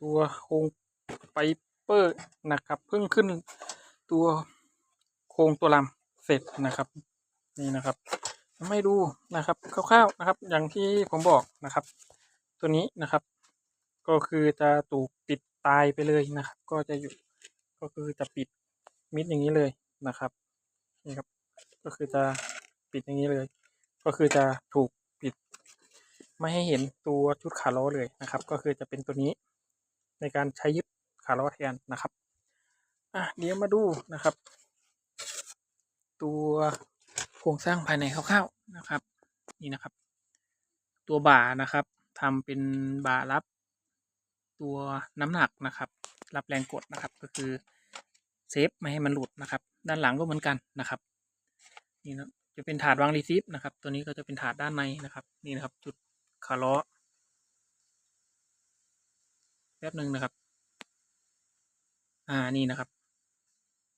ตัวโครงไฟเปอร์นะครับเพิ่งขึ้นตัวโครงตัวลำเสร็จนะครับ นี่นะครับ ไม่ดูนะครับคร่าวๆนะครับ อย่างที่ผมบอกนะครับ ตัวนี้นะครับ ก็คือจะถูกปิดตายไปเลยนะครับ ก็จะอยู่ก็คือจะปิดมิดอย่างนี้เลยนะครับนี่ครับ ก็คือจะปิดอย่างนี้เลย ก็คือจะถูก ไม่ให้เห็นตัวชุดขาล้อเลยนะครับ ก็คือจะเป็นตัวนี้ในการใช้ยึดขาล้อแทนนะครับอะเดี๋ยวมาดูนะครับ ตัวโครงสร้างภายในคร่าวๆนะครับ นี่นะครับ ตัวบ่านะครับทำเป็นบ่ารับ ตัวน้ำหนักนะครับ รับแรงกดนะครับ ก็คือเซฟไม่ให้มันหลุดนะครับ ด้านหลังก็เหมือนกันนะครับนี่นะจะเป็นถาดวางรีซิฟนะครับ ตัวนี้ก็จะเป็นถาดด้านในนะครับ นี่นะครับ จุด ขาร์ล้อแป๊บหนึ่งนะครับ อ่า นี่นะครับ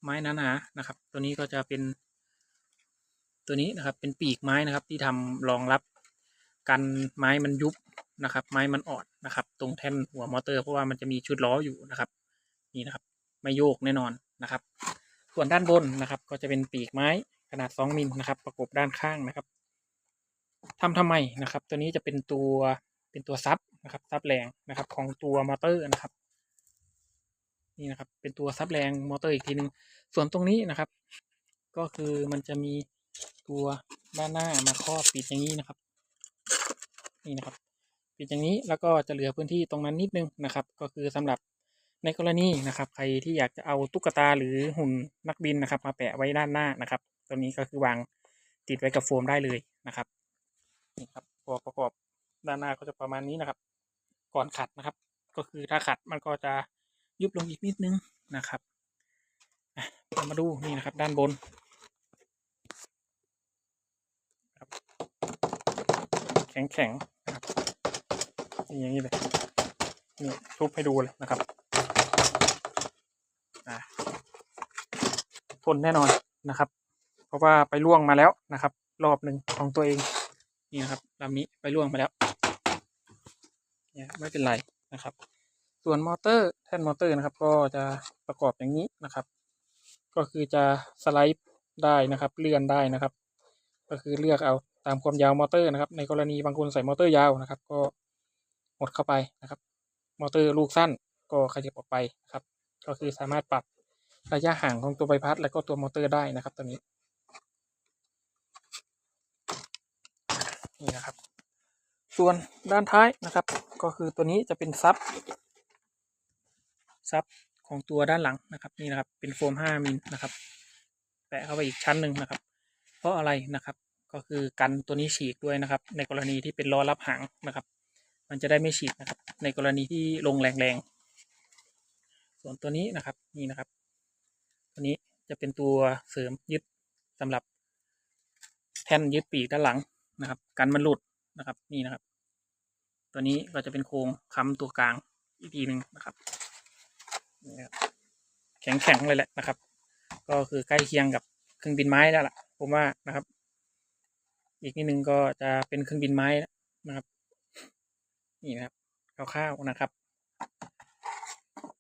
ไม้หนาๆนะครับ ตัวนี้ก็จะเป็น ตัวนี้นะครับ เป็นปีกไม้นะครับ ที่ทำรองรับกันไม้มันยุบนะครับ ไม้มันอ่อนนะครับ ตรงแท่นหัวมอเตอร์เพราะว่ามันจะมีชุดล้ออยู่นะครับ นี่นะครับ ไม่โยกแน่นอนนะครับ ส่วนด้านบนนะครับ ก็จะเป็นปีกไม้ขนาด 2มิลนะครับ ประกบด้านข้างนะครับ ทำทำไมนะครับ ตัวนี้จะเป็นตัวเป็นตัวซับนะครับซับแรงนะครับ ของตัวมอเตอร์นะครับ นี่นะครับ เป็นตัวซับแรงมอเตอร์อีกทีหนึ่งส่วนตรงนี้นะครับ ก็คือมันจะมีตัวด้านหน้ามาครอบปิดอย่างนี้นะครับ นี่นะครับ ปิดอย่างนี้แล้วก็จะเหลือพื้นที่ตรงนั้นนิดนึงนะครับ ก็คือสำหรับในกรณีนะครับ ใครที่อยากจะเอาตุ๊กตาหรือหุ่นนักบินนะครับ มาแปะไว้ด้านหน้านะครับ ตัวนี้ก็คือวางติดไว้กับโฟมได้เลยนะครับ นี่ครับพอประกอบด้านหน้าก็จะประมาณนี้นะครับ ก่อนขัดนะครับ ก็คือถ้าขัดมันก็จะยุบลงอีกนิดนึงนะครับเรามาดูนี่นะครับ ด้านบนแข็งแข็งนะครับนี่อย่างนี้เลยนี่ทุบให้ดูเลยนะครับทนแน่นอนนะครับ เพราะว่าไปล่วงมาแล้วนะครับ รอบหนึ่งของตัวเอง นี่นะครับลำนี้ไปล่วงมาแล้วเนี่ยไม่เป็นไรนะครับ ส่วนมอเตอร์แท่นมอเตอร์นะครับ ก็จะประกอบอย่างนี้นะครับ ก็คือจะสไลด์ได้นะครับ เลื่อนได้นะครับ ก็คือเลือกเอาตามความยาวมอเตอร์นะครับ ในกรณีบางคนใส่มอเตอร์ยาวนะครับ ก็หดเข้าไปนะครับ มอเตอร์ลูกสั้นก็ขยับออกไปนะครับ ก็คือสามารถปรับระยะห่างของตัวใบพัด และก็ตัวมอเตอร์ได้นะครับตัวนี้ นี่นะครับ ส่วนด้านท้ายนะครับ ก็คือตัวนี้จะเป็นซับซับของตัวด้านหลังนะครับนี่นะครับ เป็นโฟม 5มิลนะครับแปะเข้าไปอีกชั้นหนึ่งนะครับ เพราะอะไรนะครับก็คือกันตัวนี้ฉีกด้วยนะครับ ในกรณีที่เป็นล้อรับหางนะครับ มันจะได้ไม่ฉีกนะครับ ในกรณีที่ลงแรงๆส่วนตัวนี้นะครับนี่นะครับ ตัวนี้จะเป็นตัวเสริมยึดสำหรับแท่นยึดปีกด้านหลัง นะครับ กันมันหลุดนะครับ นี่นะครับ ตัวนี้ก็จะเป็นโครงค้ำตัวกลางอีกทีหนึ่งนะครับแข็งแข็งๆเลยแหละนะครับ ก็คือใกล้เคียงกับเครื่องบินไม้แล้วล่ะ ผมว่านะครับ อีกนิดนึงก็จะเป็นเครื่องบินไม้นะครับ นี่นะครับคร่าวๆนะครับ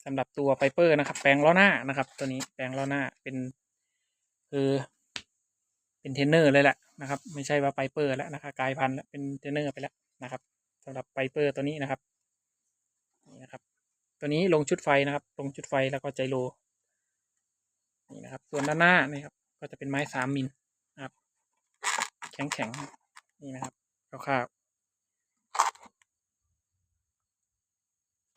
สำหรับตัวไ i เปอร์นะครับ แปลงล้อหน้านะครับ ตัวนี้แปลงล้อหน้าเป็นคือเป็นเทนเนอร์เลยแหละ นะครับ ไม่ใช่ว่าไปเปอร์แล้วนะครับกลายพันธุ์แล้วเป็นเทรนเนอร์ไปแล้วนะครับสำหรับไปเปอร์ตัวนี้นะครับนี่นะครับ ตัวนี้ลงชุดไฟนะครับ ลงชุดไฟแล้วก็ใจโลนี่นะครับ ส่วนด้านหน้านี่ครับ ก็จะเป็นไม้สามมิลนะครับ แข็งแข็งนี่นะครับคร่าวๆ